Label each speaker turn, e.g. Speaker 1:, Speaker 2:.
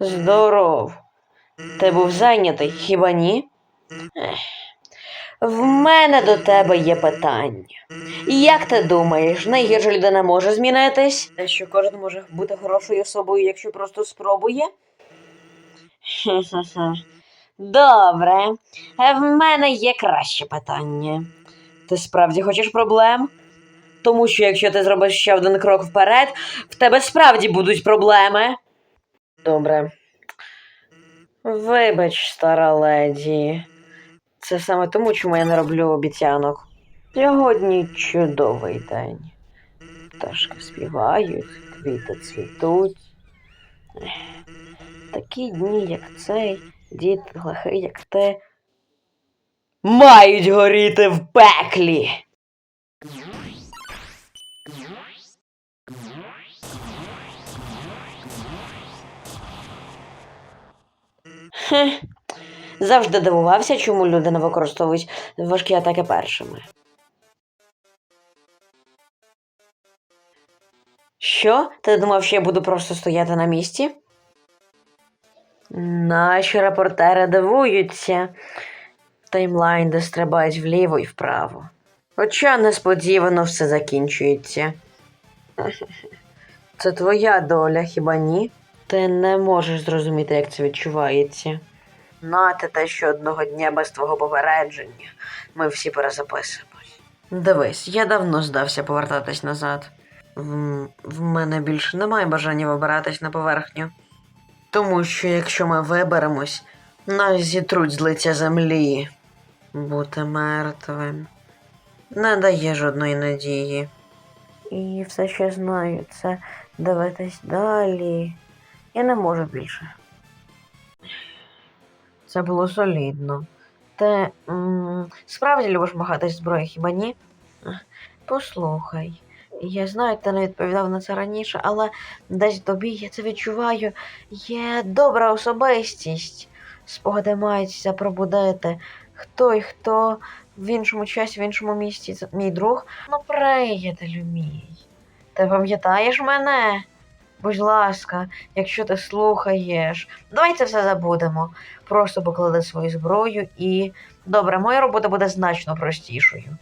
Speaker 1: Здоров. Ти був зайнятий, хіба ні? Ех. В мене до тебе є питання. Як ти думаєш, найгірша людина може змінитись? Те, що кожен може бути хорошою особою, якщо просто спробує? Хе-хе-хе. Добре. Е, В мене є краще питання. Ти справді хочеш проблем? Тому що якщо ти зробиш ще один крок вперед, в тебе справді будуть проблеми. Добре. Вибач, стара леді. Це саме тому, чому я не роблю обіцянок. Сьогодні чудовий день. Пташки співають, квіти цвітуть. Такі дні, як цей, дід глухий, як ти, мають горіти в пеклі. Хе. Завжди дивувався, чому люди не використовують важкі атаки першими. Що? Ти думав, що я буду просто стояти на місці? Наші репортери дивуються. Таймлайни стрибають вліво і вправо. Хоча несподівано все закінчується. Це твоя доля, хіба ні? Ти не можеш зрозуміти, як це відчувається. Нате те, що одного дня без твого попередження ми всі перезаписуємось. Дивись, я давно здався повертатись назад. В, в мене більше немає бажання вибиратись на поверхню. Тому що якщо ми виберемось, нас зітруть з лиця землі. Бути мертвим не дає жодної надії. І все, що знаю, це дивитись далі. Я не можу більше. Це було солідно. Ти м, справді любиш махатись зброєю, хіба ні? Послухай, я знаю, ти не відповідав на це раніше, але десь тобі я це відчуваю. Є добра особистість. Спогади мають пробудити. Хто й хто в іншому часі, в іншому місці, мій друг. Ну, приятелю мій. Ти пам'ятаєш мене? Будь ласка, якщо ти слухаєш, давай це все забудемо. Просто поклади свою зброю і. Добре, моя робота буде значно простішою.